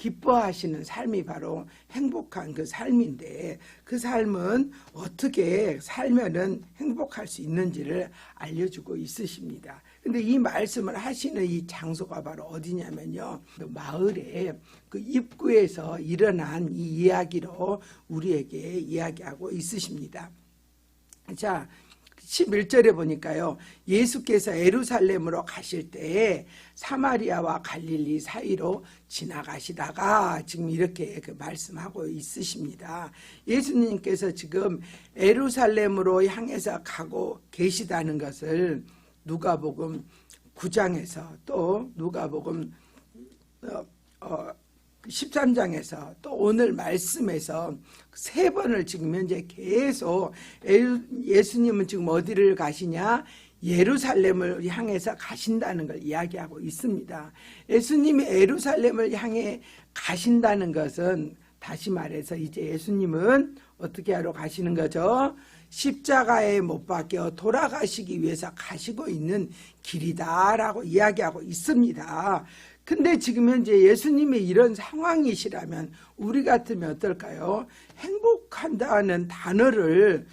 기뻐하시는 삶이 바로 행복한 그 삶인데 그 삶은 어떻게 살면은 행복할 수 있는지를 알려주고 있으십니다. 근데 이 말씀을 하시는 이 장소가 바로 어디냐면요. 그 마을에 그 입구에서 일어난 이 이야기로 우리에게 이야기하고 있으십니다. 자, 11절에 보니까요. 예수께서 에루살렘으로 가실 때에 사마리아와 갈릴리 사이로 지나가시다가 지금 이렇게 그 말씀하고 있으십니다. 예수님께서 지금 에루살렘으로 향해서 가고 계시다는 것을 누가복음 9장에서 또 누가복음 어, 어, 13장에서 또 오늘 말씀에서 세 번을 지금 현재 계속 에- 예수님은 지금 어디를 가시냐? 예루살렘을 향해서 가신다는 걸 이야기하고 있습니다. 예수님이 예루살렘을 향해 가신다는 것은 다시 말해서 이제 예수님은 어떻게 하러 가시는 거죠? 십자가에 못 박혀 돌아가시기 위해서 가시고 있는 길이다라고 이야기하고 있습니다. 근데 지금 현재 예수님이 이런 상황이시라면 우리 같으면 어떨까요? 행복한다는 단어를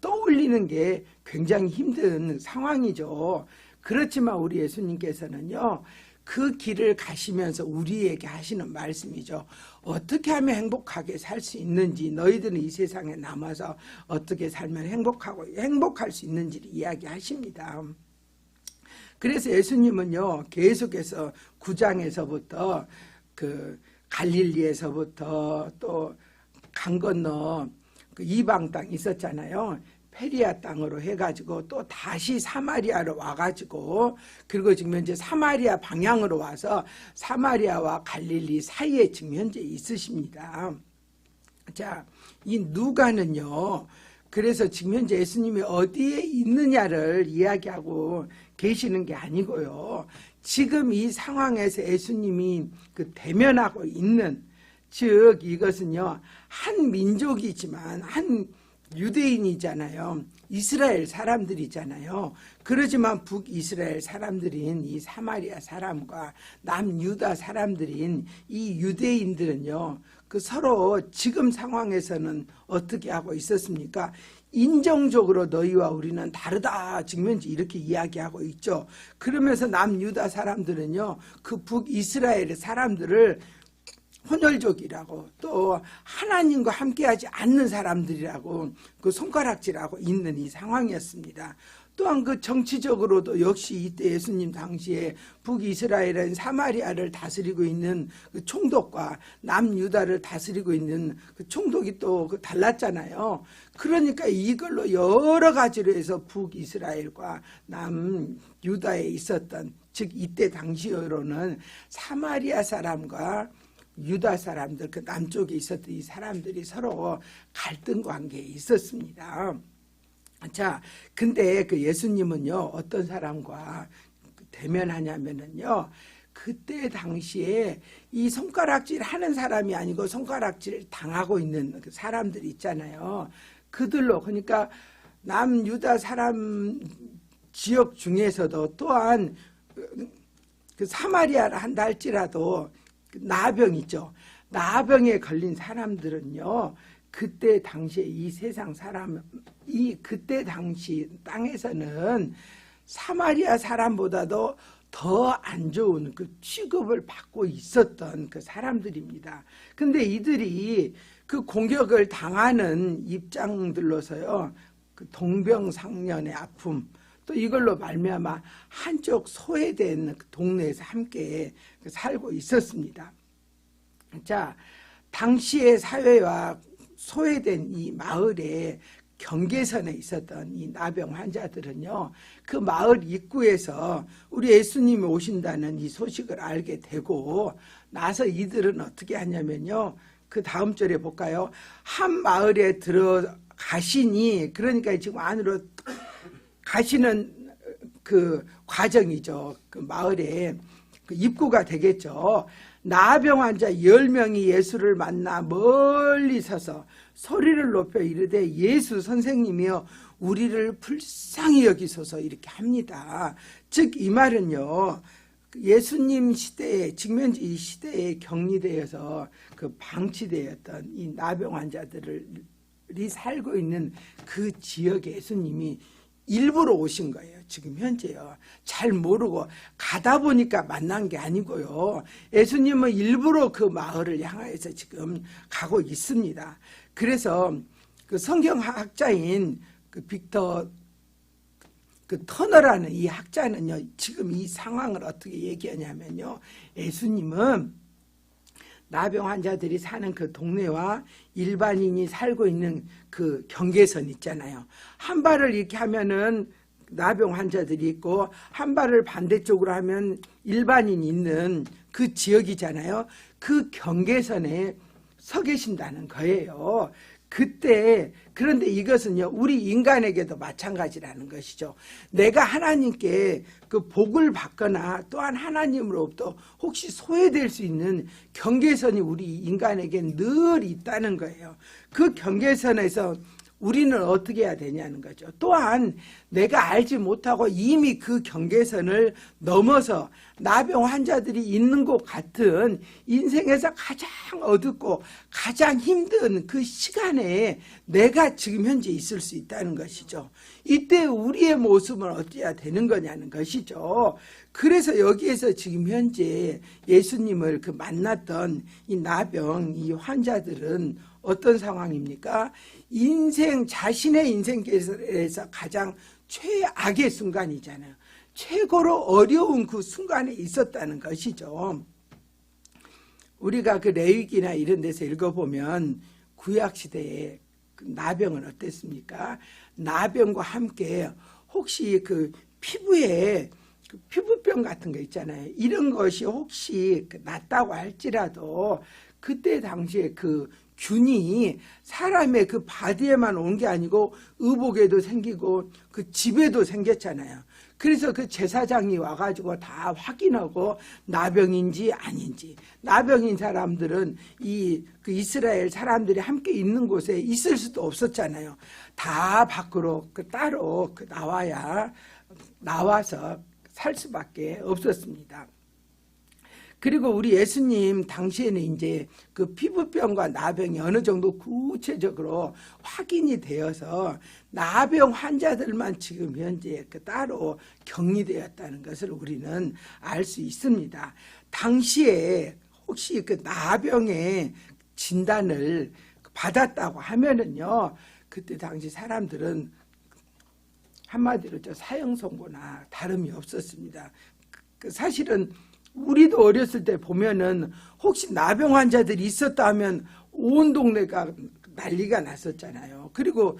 떠올리는 게 굉장히 힘든 상황이죠. 그렇지만 우리 예수님께서는요, 그 길을 가시면서 우리에게 하시는 말씀이죠. 어떻게 하면 행복하게 살 수 있는지, 너희들은 이 세상에 남아서 어떻게 살면 행복하고, 행복할 수 있는지를 이야기하십니다. 그래서 예수님은요, 계속해서 9장에서부터 그 갈릴리에서부터 또 강 건너 그 이방 땅 있었잖아요. 페리아 땅으로 해가지고 또 다시 사마리아로 와가지고 그리고 지금 현재 사마리아 방향으로 와서 사마리아와 갈릴리 사이에 지금 현재 있으십니다. 자, 이 누가는요. 그래서 지금 현재 예수님이 어디에 있느냐를 이야기하고 계시는 게 아니고요. 지금 이 상황에서 예수님이 그 대면하고 있는 즉 이것은요. 한 민족이지만 한 유대인이잖아요. 이스라엘 사람들이잖아요. 그러지만 북이스라엘 사람들인 이 사마리아 사람과 남유다 사람들인 이 유대인들은요. 그 서로 지금 상황에서는 어떻게 하고 있었습니까? 인정적으로 너희와 우리는 다르다. 현재 이렇게 이야기하고 있죠. 그러면서 남유다 사람들은요. 그 북이스라엘 사람들을 혼혈족이라고 또 하나님과 함께하지 않는 사람들이라고 그 손가락질하고 있는 이 상황이었습니다. 또한 그 정치적으로도 역시 이때 예수님 당시에 북이스라엘은 사마리아를 다스리고 있는 그 총독과 남유다를 다스리고 있는 그 총독이 또그 달랐잖아요. 그러니까 이걸로 여러 가지로 해서 북이스라엘과 남유다에 있었던 즉 이때 당시로는 사마리아 사람과 유다 사람들 그 남쪽에 있었던 이 사람들이 서로 갈등 관계에 있었습니다. 자, 근데 그 예수님은요 어떤 사람과 대면하냐면은요 그때 당시에 이 손가락질 하는 사람이 아니고 손가락질 당하고 있는 그 사람들이 있잖아요. 그들로 그러니까 남 유다 사람 지역 중에서도 또한 그 사마리아를 한다 할지라도 그 나병 있죠. 나병에 걸린 사람들은요. 그때 당시에 이 세상 사람 이 그때 당시 땅에서는 사마리아 사람보다도 더 안 좋은 그 취급을 받고 있었던 그 사람들입니다. 근데 이들이 그 공격을 당하는 입장들로서요. 그 동병상련의 아픔 또 이걸로 말미암아 한쪽 소외된 그 동네에서 함께 살고 있었습니다. 자, 당시의 사회와 소외된 이 마을에 경계선에 있었던 이 나병 환자들은요, 그 마을 입구에서 우리 예수님이 오신다는 이 소식을 알게 되고 나서 이들은 어떻게 하냐면요, 그 다음 절에 볼까요? 한 마을에 들어가시니, 그러니까 지금 안으로 가시는 그 과정이죠. 그 마을에 그 입구가 되겠죠. 나병 환자 10명이 예수를 만나 멀리 서서 소리를 높여 이르되 예수 선생님이여 우리를 불쌍히 여기소서 이렇게 합니다. 즉 이 말은요. 그 예수님 시대에 직면지 이 시대에 격리되어서 그 방치되었던 이 나병 환자들이 살고 있는 그 지역에 예수님이 일부러 오신 거예요. 지금 현재요. 잘 모르고 가다 보니까 만난 게 아니고요. 예수님은 일부러 그 마을을 향하여서 지금 가고 있습니다. 그래서 그 성경학자인 그 빅터 그 터너라는 이 학자는요, 지금 이 상황을 어떻게 얘기하냐면요, 예수님은 나병 환자들이 사는 그 동네와 일반인이 살고 있는 그 경계선 있잖아요. 한 발을 이렇게 하면은 나병 환자들이 있고 한 발을 반대쪽으로 하면 일반인이 있는 그 지역이잖아요. 그 경계선에 서 계신다는 거예요. 그때 그런데 이것은요 우리 인간에게도 마찬가지라는 것이죠. 내가 하나님께 그 복을 받거나 또한 하나님으로부터 혹시 소외될 수 있는 경계선이 우리 인간에게 늘 있다는 거예요. 그 경계선에서 우리는 어떻게 해야 되냐는 거죠. 또한 내가 알지 못하고 이미 그 경계선을 넘어서 나병 환자들이 있는 곳 같은 인생에서 가장 어둡고 가장 힘든 그 시간에 내가 지금 현재 있을 수 있다는 것이죠. 이때 우리의 모습은 어때야 되는 거냐는 것이죠. 그래서 여기에서 지금 현재 예수님을 그 만났던 이 나병 이 환자들은 어떤 상황입니까? 인생 자신의 인생에서 가장 최악의 순간이잖아요. 최고로 어려운 그 순간에 있었다는 것이죠. 우리가 그 레위기나 이런 데서 읽어보면 구약 시대에 그 나병은 어땠습니까? 나병과 함께 혹시 그 피부에 그 피부병 같은 거 있잖아요. 이런 것이 혹시 그 났다고 할지라도 그때 당시에 그 균이 사람의 그 바디에만 온 게 아니고 의복에도 생기고 그 집에도 생겼잖아요. 그래서 그 제사장이 와가지고 다 확인하고 나병인지 아닌지 나병인 사람들은 이 그 이스라엘 사람들이 함께 있는 곳에 있을 수도 없었잖아요. 다 밖으로 그 따로 그 나와야 나와서 살 수밖에 없었습니다. 그리고 우리 예수님 당시에는 이제 그 피부병과 나병이 어느 정도 구체적으로 확인이 되어서 나병 환자들만 지금 현재 그 따로 격리되었다는 것을 우리는 알 수 있습니다. 당시에 혹시 그 나병의 진단을 받았다고 하면은요, 그때 당시 사람들은 한마디로 저 사형 선고나 다름이 없었습니다. 그 사실은 우리도 어렸을 때 보면은 혹시 나병 환자들이 있었다 하면 온 동네가 난리가 났었잖아요. 그리고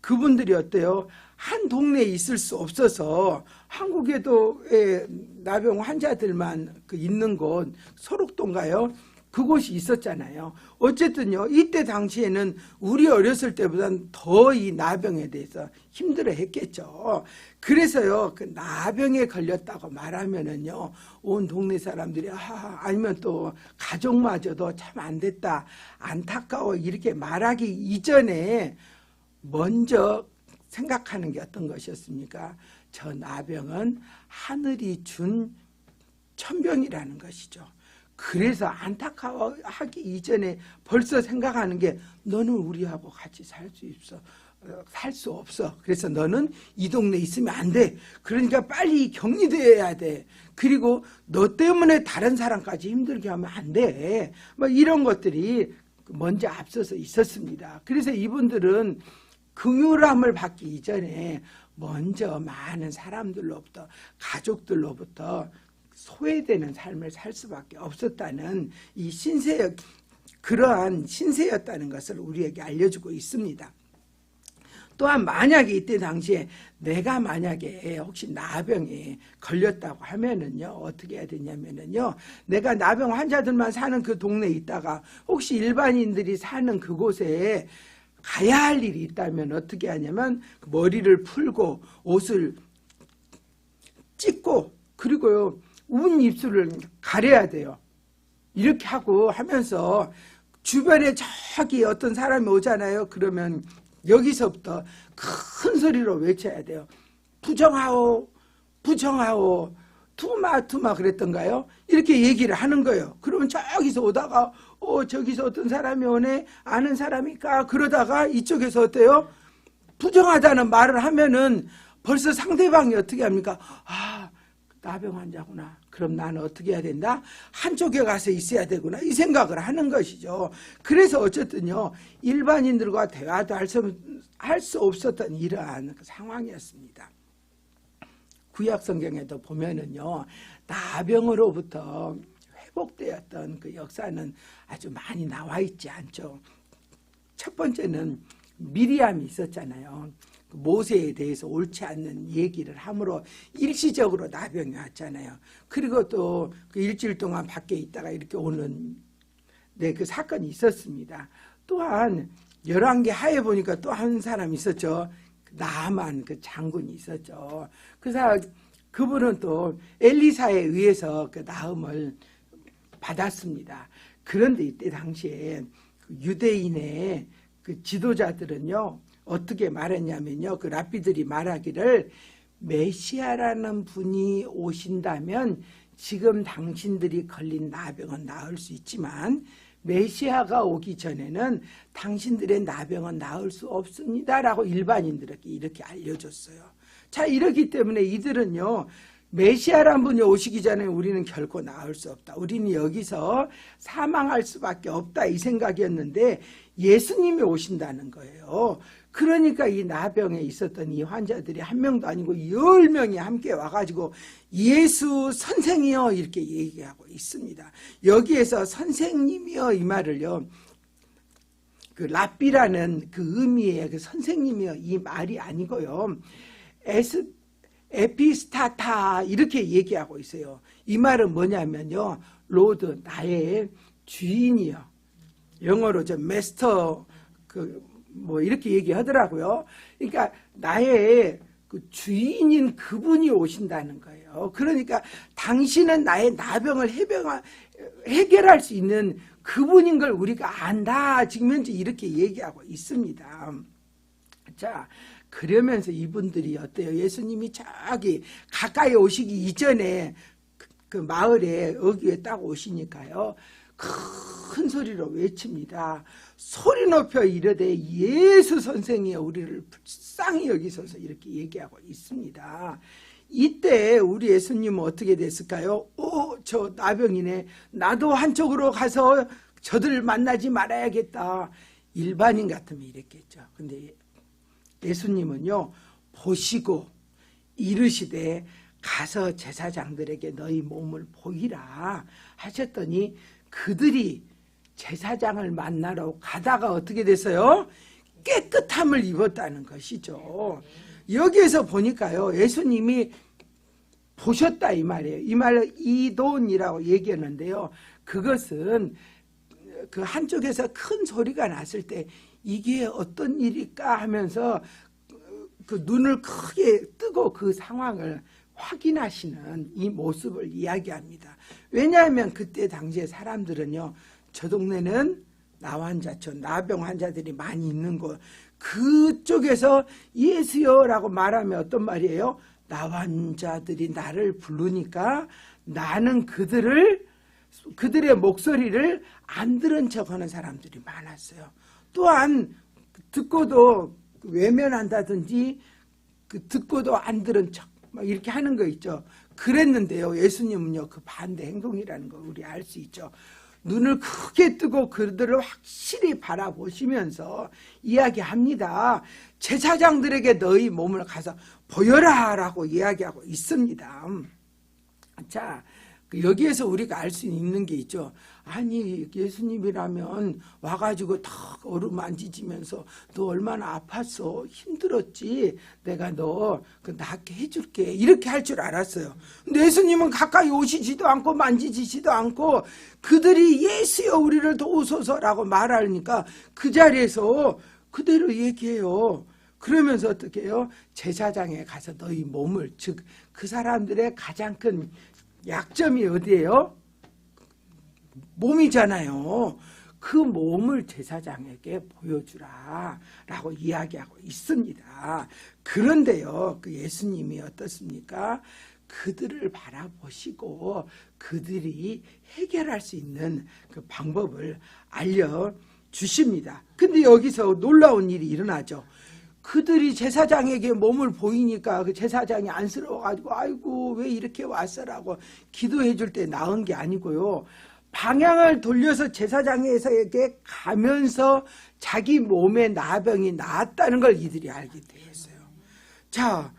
그분들이 어때요? 한 동네에 있을 수 없어서 한국에도 예, 나병 환자들만 그 있는 곳 소록동가요? 그곳이 있었잖아요. 어쨌든요, 이때 당시에는 우리 어렸을 때보다는 더이 나병에 대해서 힘들어 했겠죠. 그래서요, 그 나병에 걸렸다고 말하면은요, 온 동네 사람들이, 아, 아니면 또 가족마저도 참 안 됐다, 안타까워, 이렇게 말하기 이전에 먼저 생각하는 게 어떤 것이었습니까? 저 나병은 하늘이 준 천병이라는 것이죠. 그래서 안타까워하기 이전에 벌써 생각하는 게 너는 우리하고 같이 살 수 있어. 살 수 없어. 그래서 너는 이 동네에 있으면 안 돼. 그러니까 빨리 격리되어야 돼. 그리고 너 때문에 다른 사람까지 힘들게 하면 안 돼. 뭐 이런 것들이 먼저 앞서서 있었습니다. 그래서 이분들은 긍휼함을 받기 이전에 먼저 많은 사람들로부터 가족들로부터 소외되는 삶을 살 수밖에 없었다는 이 신세 그러한 신세였다는 것을 우리에게 알려주고 있습니다. 또한 만약에 이때 당시에 내가 만약에 혹시 나병에 걸렸다고 하면은요 어떻게 해야 되냐면은요 내가 나병 환자들만 사는 그 동네에 있다가 혹시 일반인들이 사는 그곳에 가야 할 일이 있다면 어떻게 하냐면 머리를 풀고 옷을 찢고 그리고요 운 입술을 가려야 돼요. 이렇게 하고 하면서 주변에 저기 어떤 사람이 오잖아요. 그러면 여기서부터 큰 소리로 외쳐야 돼요. 부정하오, 부정하오. 투마 투마 그랬던가요? 이렇게 얘기를 하는 거예요. 그러면 저기서 오다가 어 저기서 어떤 사람이 오네 아는 사람이니까 그러다가 이쪽에서 어때요? 부정하다는 말을 하면은 벌써 상대방이 어떻게 합니까? 아 나병 환자구나. 그럼 나는 어떻게 해야 된다? 한쪽에 가서 있어야 되구나. 이 생각을 하는 것이죠. 그래서 어쨌든요 일반인들과 대화도 할수 할 수 없었던 이러한 그 상황이었습니다. 구약 성경에도 보면은요 나병으로부터 회복되었던 그 역사는 아주 많이 나와 있지 않죠. 첫 번째는 미리암이 있었잖아요. 그 모세에 대해서 옳지 않는 얘기를 함으로 일시적으로 나병이 왔잖아요. 그리고 또 그 일주일 동안 밖에 있다가 이렇게 오는 네, 그 사건이 있었습니다. 또한 열왕기 하에 보니까 또 한 사람 있었죠. 나만 그 장군이 있었죠. 그 사람 그분은 또 엘리사에 의해서 그 나음을 받았습니다. 그런데 이때 당시에 그 유대인의 그 지도자들은요 어떻게 말했냐면요 그 랍비들이 말하기를 메시아라는 분이 오신다면 지금 당신들이 걸린 나병은 나을 수 있지만 메시아가 오기 전에는 당신들의 나병은 나을 수 없습니다라고 일반인들에게 이렇게 알려줬어요. 자 이렇기 때문에 이들은요 메시아란 분이 오시기 전에 우리는 결코 나을 수 없다. 우리는 여기서 사망할 수밖에 없다 이 생각이었는데 예수님이 오신다는 거예요. 그러니까 이 나병에 있었던 이 환자들이 한 명도 아니고 열 명이 함께 와가지고 예수 선생이여 이렇게 얘기하고 있습니다. 여기에서 선생님이여 이 말을요. 그 랍비라는 그 의미의 그 선생님이여 이 말이 아니고요. 에스 에피스타타 이렇게 얘기하고 있어요. 이 말은 뭐냐면요. 로드 나의 주인이요. 영어로 저 메스터 그 뭐 이렇게 얘기하더라고요. 그러니까 나의 그 주인인 그분이 오신다는 거예요. 그러니까 당신은 나의 나병을 해병 해결할 수 있는 그분인 걸 우리가 안다. 지금 현재 이렇게 얘기하고 있습니다. 자, 그러면서 이분들이 어때요? 예수님이 저기 가까이 오시기 이전에 그, 그 마을에 어귀에 딱 오시니까요. 큰 소리로 외칩니다. 소리 높여 이르되 예수 선생이 우리를 불쌍히 여기소서 이렇게 얘기하고 있습니다. 이때 우리 예수님은 어떻게 됐을까요? 오, 저 나병이네. 나도 한쪽으로 가서 저들 만나지 말아야겠다. 일반인 같으면 이랬겠죠. 근데 예수님은요, 보시고 이르시되 가서 제사장들에게 너희 몸을 보이라 하셨더니 그들이 제사장을 만나러 가다가 어떻게 됐어요? 깨끗함을 입었다는 것이죠. 여기에서 보니까요, 예수님이 보셨다 이 말이에요. 이 말을 이돈이라고 얘기하는데요. 그것은 그 한쪽에서 큰 소리가 났을 때 이게 어떤 일일까 하면서 그 눈을 크게 뜨고 그 상황을 확인하시는 이 모습을 이야기합니다. 왜냐하면 그때 당시에 사람들은요, 저 동네는 나환자촌, 나병 환자들이 많이 있는 곳, 그쪽에서 예수여라고 말하면 어떤 말이에요? 나환자들이 나를 부르니까 나는 그들을 그들의 목소리를 안 들은 척하는 사람들이 많았어요. 또한 듣고도 외면한다든지 그 듣고도 안 들은 척 막 이렇게 하는 거 있죠. 그랬는데요. 예수님은요. 그 반대 행동이라는 걸 우리 알 수 있죠. 눈을 크게 뜨고 그들을 확실히 바라보시면서 이야기합니다. 제사장들에게 너희 몸을 가서 보여라 라고 이야기하고 있습니다. 자, 그 여기에서 우리가 알 수 있는 게 있죠. 아니 예수님이라면 와가지고 탁 어루만지지면서 너 얼마나 아팠어 힘들었지 내가 너 그 낫게 해줄게 이렇게 할 줄 알았어요. 근데 예수님은 가까이 오시지도 않고 만지지지도 않고 그들이 예수여 우리를 도우소서라고 말하니까 그 자리에서 그대로 얘기해요. 그러면서 어떻게 해요? 제사장에 가서 너희 몸을 즉 그 사람들의 가장 큰 약점이 어디예요? 몸이잖아요. 그 몸을 제사장에게 보여주라 라고 이야기하고 있습니다. 그런데요, 그 예수님이 어떻습니까? 그들을 바라보시고 그들이 해결할 수 있는 그 방법을 알려 주십니다. 근데 여기서 놀라운 일이 일어나죠. 그들이 제사장에게 몸을 보이니까 그 제사장이 안쓰러워가지고 아이고 왜 이렇게 왔어라고 기도해 줄 때 나은 게 아니고요. 방향을 돌려서 제사장에게 가면서 자기 몸에 나병이 나았다는 걸 이들이 알게 되었어요. 자,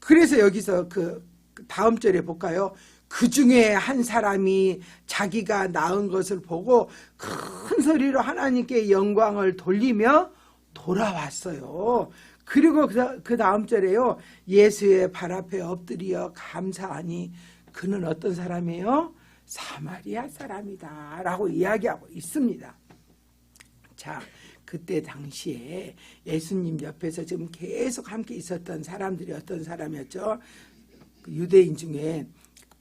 그래서 여기서 그 다음 절에 볼까요? 그 중에 한 사람이 자기가 낳은 것을 보고 큰 소리로 하나님께 영광을 돌리며 돌아왔어요. 그리고 그, 그 다음 절에요. 예수의 발 앞에 엎드려 감사하니 그는 어떤 사람이에요? 사마리아 사람이다. 라고 이야기하고 있습니다. 자, 그때 당시에 예수님 옆에서 지금 계속 함께 있었던 사람들이 어떤 사람이었죠? 그 유대인 중에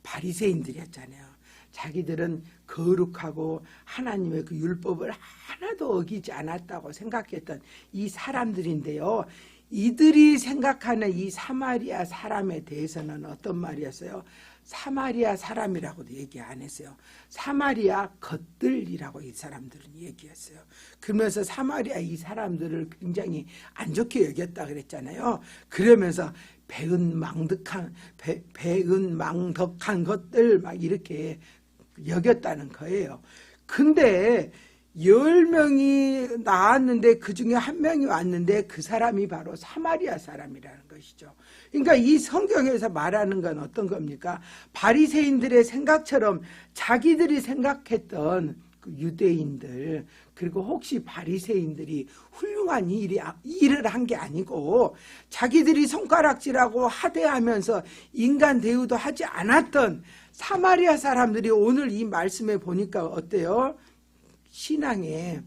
바리새인들이었잖아요. 자기들은 거룩하고 하나님의 그 율법을 하나도 어기지 않았다고 생각했던 이 사람들인데요. 이들이 생각하는 이 사마리아 사람에 대해서는 어떤 말이었어요? 사마리아 사람이라고도 얘기 안 했어요. 사마리아 것들이라고 이 사람들은 얘기했어요. 그러면서 사마리아 이 사람들을 굉장히 안 좋게 여겼다 그랬잖아요. 그러면서 배은망덕한 배, 배은 망덕한 것들 막 이렇게 여겼다는 거예요. 근데 열 명이 나왔는데 그 중에 한 명이 왔는데 그 사람이 바로 사마리아 사람이라는 것이죠. 그러니까 이 성경에서 말하는 건 어떤 겁니까? 바리새인들의 생각처럼 자기들이 생각했던 그 유대인들 그리고 혹시 바리새인들이 훌륭한 일이 일을 한 게 아니고 자기들이 손가락질하고 하대하면서 인간 대우도 하지 않았던 사마리아 사람들이 오늘 이 말씀에 보니까 어때요? 신앙의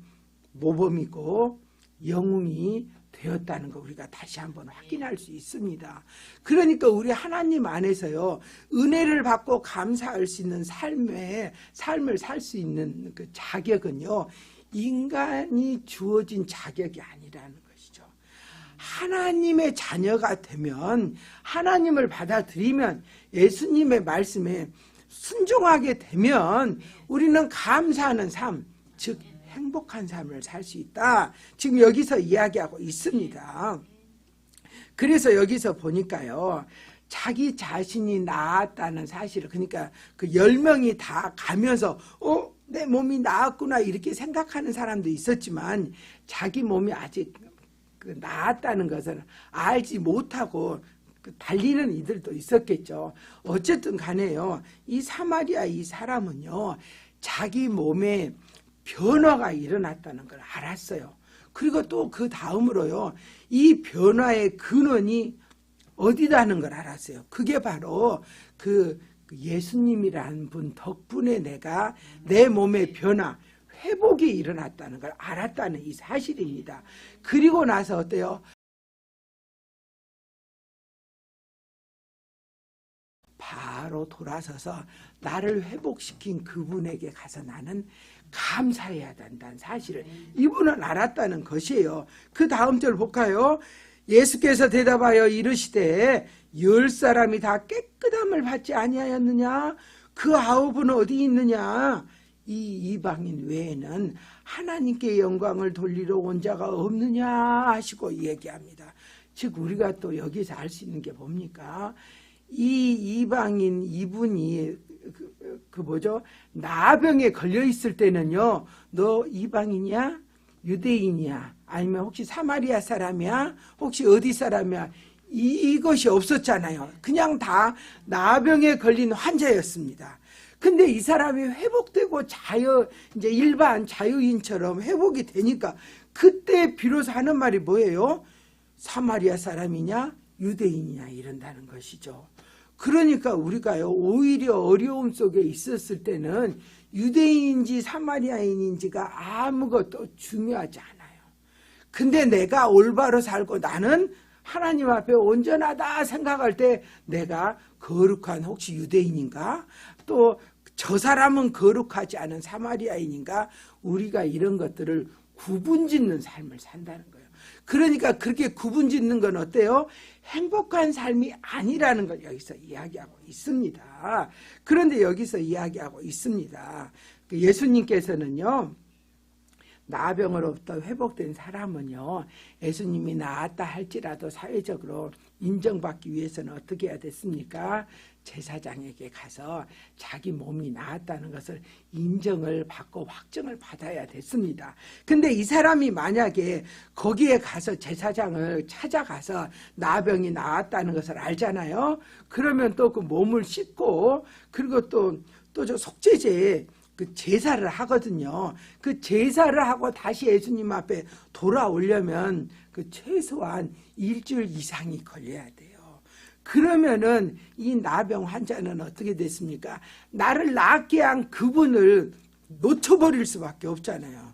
모범이고 영웅이 되었다는 거 우리가 다시 한번 확인할 수 있습니다. 그러니까 우리 하나님 안에서요 은혜를 받고 감사할 수 있는 삶의 삶을 살 수 있는 그 자격은요 인간이 주어진 자격이 아니라는. 하나님의 자녀가 되면 하나님을 받아들이면 예수님의 말씀에 순종하게 되면 우리는 감사하는 삶, 즉 행복한 삶을 살 수 있다. 지금 여기서 이야기하고 있습니다. 그래서 여기서 보니까요. 자기 자신이 나았다는 사실을 그러니까 그열 명이 다 가면서 어, 내 몸이 나았구나 이렇게 생각하는 사람도 있었지만 자기 몸이 아직 그 나았다는 것을 알지 못하고 그 달리는 이들도 있었겠죠. 어쨌든 간에요. 이 사마리아 이 사람은요. 자기 몸에 변화가 일어났다는 걸 알았어요. 그리고 또 그 다음으로요. 이 변화의 근원이 어디다는 걸 알았어요. 그게 바로 그 예수님이라는 분 덕분에 내가 내 몸의 변화, 회복이 일어났다는 걸 알았다는 이 사실입니다. 그리고 나서 어때요? 바로 돌아서서 나를 회복시킨 그분에게 가서 나는 감사해야 된다는 사실을 이분은 알았다는 것이에요. 그 다음 절 볼까요? 예수께서 대답하여 이르시되 열 사람이 다 깨끗함을 받지 아니하였느냐? 그 아홉은 어디 있느냐? 이 이방인 외에는 하나님께 영광을 돌리러 온 자가 없느냐 하시고 얘기합니다. 즉 우리가 또 여기서 알 수 있는 게 뭡니까? 이 이방인 이분이 그, 그 뭐죠? 나병에 걸려 있을 때는요. 너 이방인이야? 유대인이야? 아니면 혹시 사마리아 사람이야? 혹시 어디 사람이야? 이, 것이 없었잖아요. 그냥 다 나병에 걸린 환자였습니다. 근데 이 사람이 회복되고 자유, 이제 일반 자유인처럼 회복이 되니까 그때 비로소 하는 말이 뭐예요? 사마리아 사람이냐? 유대인이냐? 이런다는 것이죠. 그러니까 우리가요, 오히려 어려움 속에 있었을 때는 유대인인지 사마리아인인지가 아무것도 중요하지 않아요. 근데 내가 올바로 살고 나는 하나님 앞에 온전하다 생각할 때 내가 거룩한 혹시 유대인인가? 또 저 사람은 거룩하지 않은 사마리아인인가? 우리가 이런 것들을 구분 짓는 삶을 산다는 거예요. 그러니까 그렇게 구분 짓는 건 어때요? 행복한 삶이 아니라는 걸 여기서 이야기하고 있습니다. 그런데 여기서 이야기하고 있습니다. 그 예수님께서는요, 나병으로부터 회복된 사람은요, 예수님이 나았다 할지라도 사회적으로 인정받기 위해서는 어떻게 해야 됐습니까? 제사장에게 가서 자기 몸이 나았다는 것을 인정을 받고 확정을 받아야 됐습니다. 근데 이 사람이 만약에 거기에 가서 제사장을 찾아가서 나병이 나았다는 것을 알잖아요. 그러면 또 그 몸을 씻고 그리고 또 또 저 속죄제 그 제사를 하거든요. 그 제사를 하고 다시 예수님 앞에 돌아오려면 그 최소한 일주일 이상이 걸려야 돼요. 그러면은 이 나병 환자는 어떻게 됐습니까? 나를 낫게 한 그분을 놓쳐버릴 수밖에 없잖아요.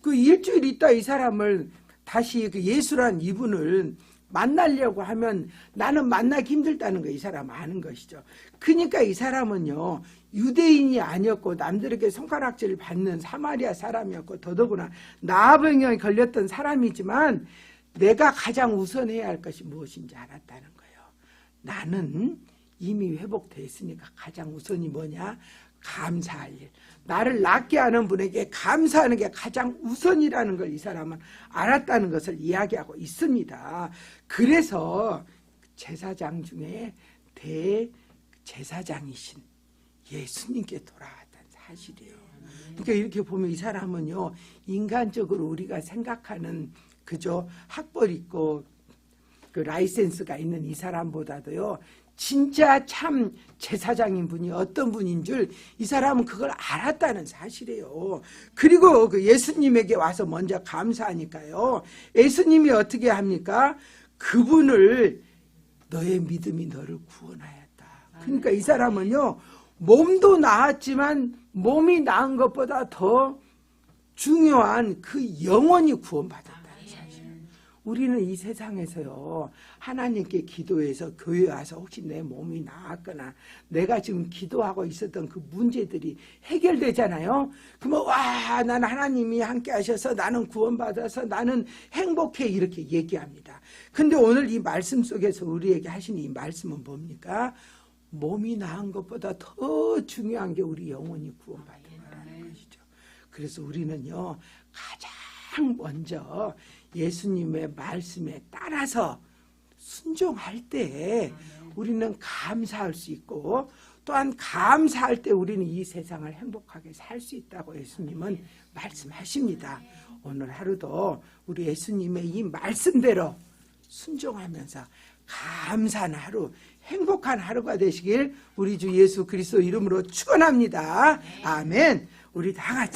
그 일주일 있다 이 사람을 다시 그 예수란 이분을 만나려고 하면 나는 만나기 힘들다는 거 이 사람 아는 것이죠. 그러니까 이 사람은요 유대인이 아니었고 남들에게 손가락질을 받는 사마리아 사람이었고 더더구나 나병에 걸렸던 사람이지만 내가 가장 우선해야 할 것이 무엇인지 알았다는 거예요. 나는 이미 회복됐으니까 가장 우선이 뭐냐? 감사할 일. 나를 낫게 하는 분에게 감사하는 게 가장 우선이라는 걸 이 사람은 알았다는 것을 이야기하고 있습니다. 그래서 제사장 중에 대제사장이신 예수님께 돌아왔다는 사실이에요. 그러니까 이렇게 보면 이 사람은요, 인간적으로 우리가 생각하는 그저 학벌 있고 그 라이센스가 있는 이 사람보다도요, 진짜 참 제사장인 분이 어떤 분인 줄 이 사람은 그걸 알았다는 사실이에요. 그리고 그 예수님에게 와서 먼저 감사하니까요. 예수님이 어떻게 합니까? 그분을 너의 믿음이 너를 구원하였다. 그러니까 이 사람은요, 몸도 나았지만 몸이 나은 것보다 더 중요한 그 영혼이 사실. 우리는 이 세상에서요, 하나님께 기도해서 교회 와서 혹시 내 몸이 나았거나 내가 지금 기도하고 있었던 그 문제들이 해결되잖아요. 그러면 와, 나는 하나님이 함께 하셔서 나는 구원받아서 나는 행복해 이렇게 얘기합니다. 근데 오늘 이 말씀 속에서 우리에게 하신 이 말씀은 뭡니까? 몸이 나은 것보다 더 중요한 게 우리 영혼이 구원받는다는 것이죠. 그래서 우리는요, 가장 먼저 예수님의 말씀에 따라서 순종할 때 우리는 감사할 수 있고 또한 감사할 때 우리는 이 세상을 행복하게 살 수 있다고 예수님은 말씀하십니다. 오늘 하루도 우리 예수님의 이 말씀대로 순종하면서 감사한 하루, 행복한 하루가 되시길 우리 주 예수 그리스도 이름으로 축원합니다. 아멘. 우리 다 같이